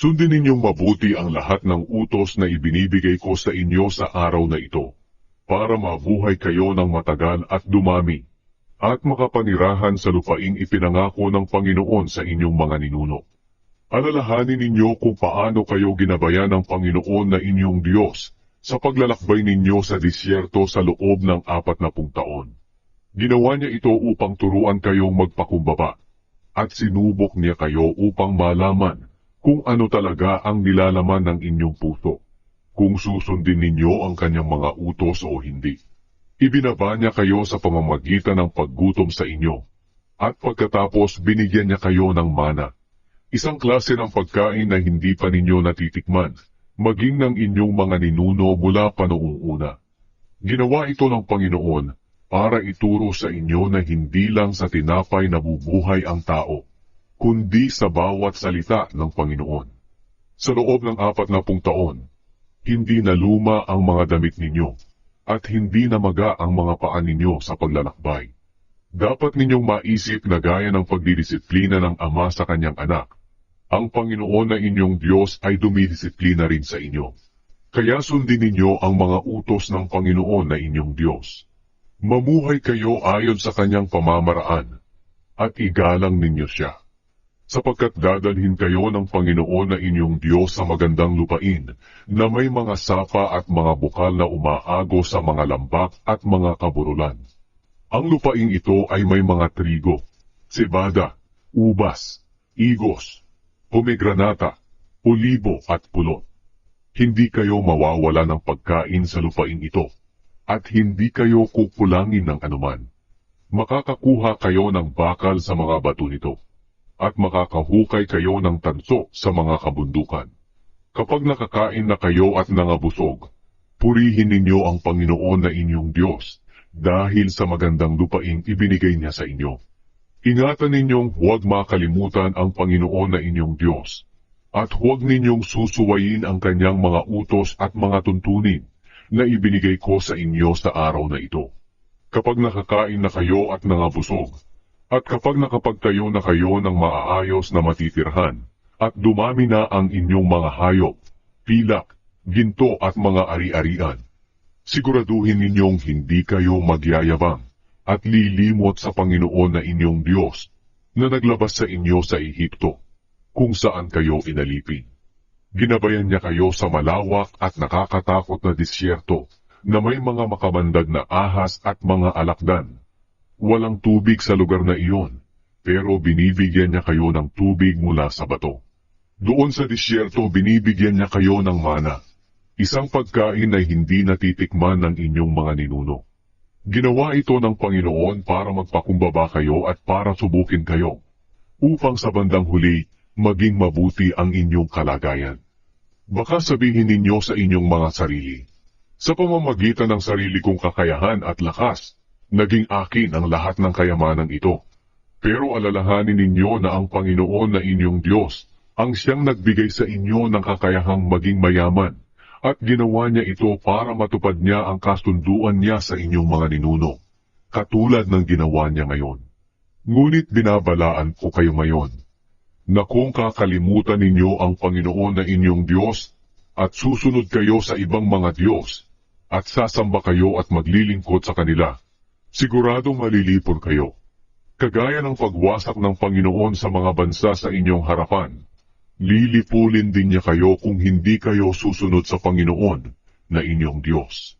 Sundin ninyong mabuti ang lahat ng utos na ibinibigay ko sa inyo sa araw na ito, para mabuhay kayo ng matagal at dumami, at makapanirahan sa lupaing ipinangako ng Panginoon sa inyong mga ninuno. Alalahanin ninyo kung paano kayo ginabayan ng Panginoon na inyong Diyos sa paglalakbay ninyo sa disyerto sa loob ng apat na pung taon. Ginawa niya ito upang turuan kayong magpakumbaba, at sinubok niya kayo upang malaman kung ano talaga ang nilalaman ng inyong puso, kung susundin ninyo ang kanyang mga utos o hindi. Ibinaba niya kayo sa pamamagitan ng paggutom sa inyo, at pagkatapos binigyan niya kayo ng mana, isang klase ng pagkain na hindi pa ninyo natitikman, maging ng inyong mga ninuno mula pa noong una. Ginawa ito ng Panginoon para ituro sa inyo na hindi lang sa tinapay nabubuhay ang tao, kundi sa bawat salita ng Panginoon. Sa loob ng apat na pung taon, hindi na luma ang mga damit ninyo, at hindi na maga ang mga paa ninyo sa paglalakbay. Dapat ninyong maisip na gaya ng pagdidisiplina ng ama sa kanyang anak, ang Panginoon na inyong Diyos ay dumidisiplina rin sa inyo. Kaya sundin ninyo ang mga utos ng Panginoon na inyong Diyos. Mamuhay kayo ayon sa kanyang pamamaraan, at igalang ninyo siya. Sapagkat dadalhin kayo ng Panginoon na inyong Diyos sa magandang lupain, na may mga sapa at mga bukal na umaago sa mga lambak at mga kaburulan. Ang lupaing ito ay may mga trigo, cebada, ubas, igos, pomegranata, olibo at pulot. Hindi kayo mawawala ng pagkain sa lupain ito, at hindi kayo kukulangin ng anuman. Makakakuha kayo ng bakal sa mga bato nito, at makakahukay kayo ng tanso sa mga kabundukan. Kapag nakakain na kayo at nangabusog, purihin ninyo ang Panginoon na inyong Diyos, dahil sa magandang lupaing ibinigay niya sa inyo. Ingatan ninyong huwag makalimutan ang Panginoon na inyong Diyos, at huwag ninyong susuwayin ang kanyang mga utos at mga tuntunin na ibinigay ko sa inyo sa araw na ito. Kapag nakakain na kayo at nangabusog, at kapag nakapagtayo na kayo ng maaayos na matitirhan, at dumami na ang inyong mga hayop, pilak, ginto at mga ari-arian, siguraduhin ninyong hindi kayo magyayabang at lilimot sa Panginoon na inyong Diyos na naglabas sa inyo sa Ehipto, kung saan kayo inalipin. Ginabayan niya kayo sa malawak at nakakatakot na disyerto na may mga makamandag na ahas at mga alakdan. Walang tubig sa lugar na iyon, pero binibigyan niya kayo ng tubig mula sa bato. Doon sa disyerto binibigyan niya kayo ng mana, isang pagkain na hindi natitikman ng inyong mga ninuno. Ginawa ito ng Panginoon para magpakumbaba kayo at para subukin kayo, upang sa bandang huli maging mabuti ang inyong kalagayan. Baka sabihin ninyo sa inyong mga sarili, sa pamamagitan ng sarili kong kakayahan at lakas, naging akin ang lahat ng kayamanan ito. Pero alalahanin ninyo na ang Panginoon na inyong Diyos ang siyang nagbigay sa inyo ng kakayahang maging mayaman at ginawa niya ito para matupad niya ang kasunduan niya sa inyong mga ninuno, katulad ng ginawa niya ngayon. Ngunit binabalaan ko kayo ngayon, na kung kakalimutan ninyo ang Panginoon na inyong Diyos, at susunod kayo sa ibang mga Diyos, at sasamba kayo at maglilingkod sa kanila, siguradong malilipon kayo. Kagaya ng pagwasak ng Panginoon sa mga bansa sa inyong harapan, lilipulin din niya kayo kung hindi kayo susunod sa Panginoon na inyong Diyos.